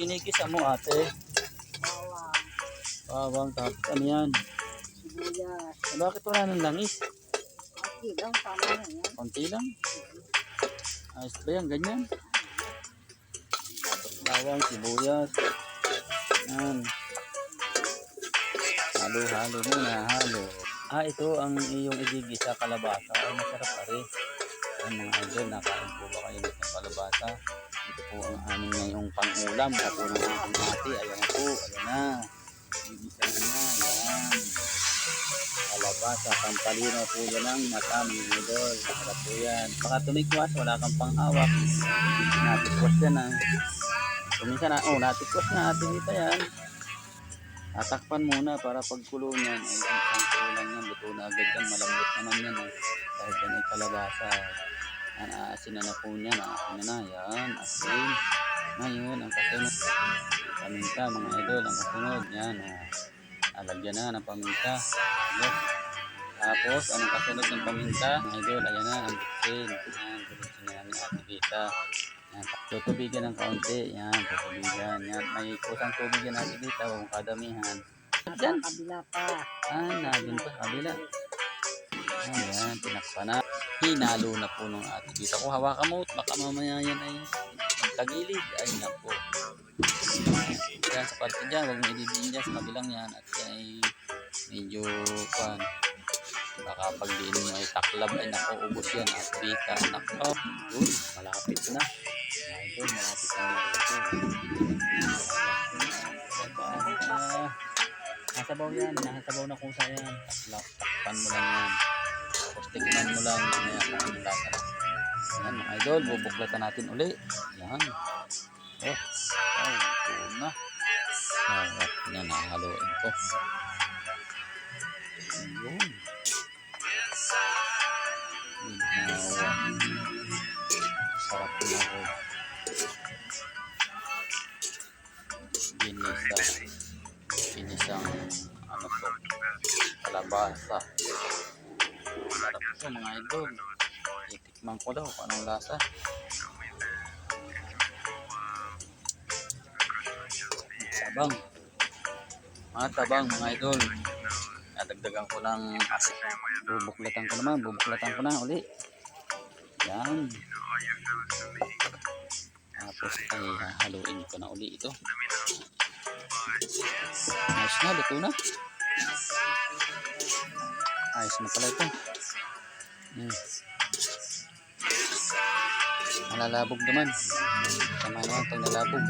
ginigisa mo ate? bawang, Bawang tapos ano yan? sibuyas. Eh, bakit wala nang langis? Okay lang, tama na yan. Konti lang. Ayos ba yan? Ganyan. Bawang, sibuyas. Yan. Halo-halo muna, halo. Ah, ito ang iyong igigisa kalabasa. Ay, masarap pa rin. Ayan mga idol, nakain po ba kayo ng kalabasa? Ito po ang aming ngayong pang-ulam. Po ng ating ate. Ayan po, ayan na. Igigisa na na, ayan. Kalabasa, pampalino po yan ang mata mga idol. Masarap po yan. Baka tumikwas, wala kang panghawak. Natikwas yan ah. Kuminsan na, oh, natikwas na ating ito yan. Tatakpan muna para pagkulo ay isang kulang yan. Luto na agad yan. Malambot naman yan. Eh. Dahil yan ay kalabasa. Yan, aasin na na po niyan. Aasin na na. Yan, asin. Ngayon, ang kasunod. Paminta, mga idol. Ang kasunod. Yan, ah. Alagyan na ng paminta. Yes. Tapos, anong kasunod ng paminta? Mga idol, ayan na, ang bitsin. Yan, bitsin na namin ate Vita. Yan, tutubigan ng kaunti. Yan, tutubigan. Yan, may kusang tubig yan ate Vita, kung kadamihan. Diyan. Kabila pa. Ah, nandun pa kabila. Ayan, tinakpan na. Hinalo na po nung ate Vita. Kung hawakan mo, baka mamaya yan ay tagilid. Ay, napo. Yan, sa parte dyan, huwag mo ididiin dyan sa kabilang yan. At yan ay medyo pan. Baka pag diin mo ay taklab ay nakuubos yan. At Vita, nako. Yun, malapit na. Ay, doon, malapit na malapit. Ah, Nasa baw yan, nasa baw na kung saan yan. Takpan mo lang yan. Tapos tignan mo lang mamaya anong lasa na. Yan mga idol, bubuklatan natin uli. Yan. Oh, oh, ito na. Sarap na nahaluin ko. Yun. Ginisa. Ginisang ano to. Kalabasa. Sarap to mga idol. Itikman ko daw kung anong lasa. Tabang. Mga tabang mga idol. Nadagdagan ko ng. Bubuklatan ko naman. Bubuklatan ko na uli. Yan. Tapos ay haluin ko na uli ito. Ayos na, luto na. Ayos na pala ito. Hmm. Malalabog naman. Tama naman itong nalabog.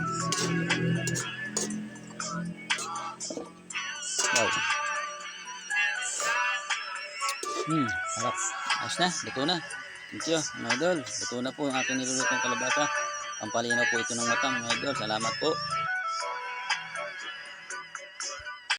Wow. Hmm, harap. Ayos na, luto na. Thank you, mga idol. Luto na po ang aking nilulutong kalabasa. Pampalinaw po ito ng mata, mga idol. Salamat po.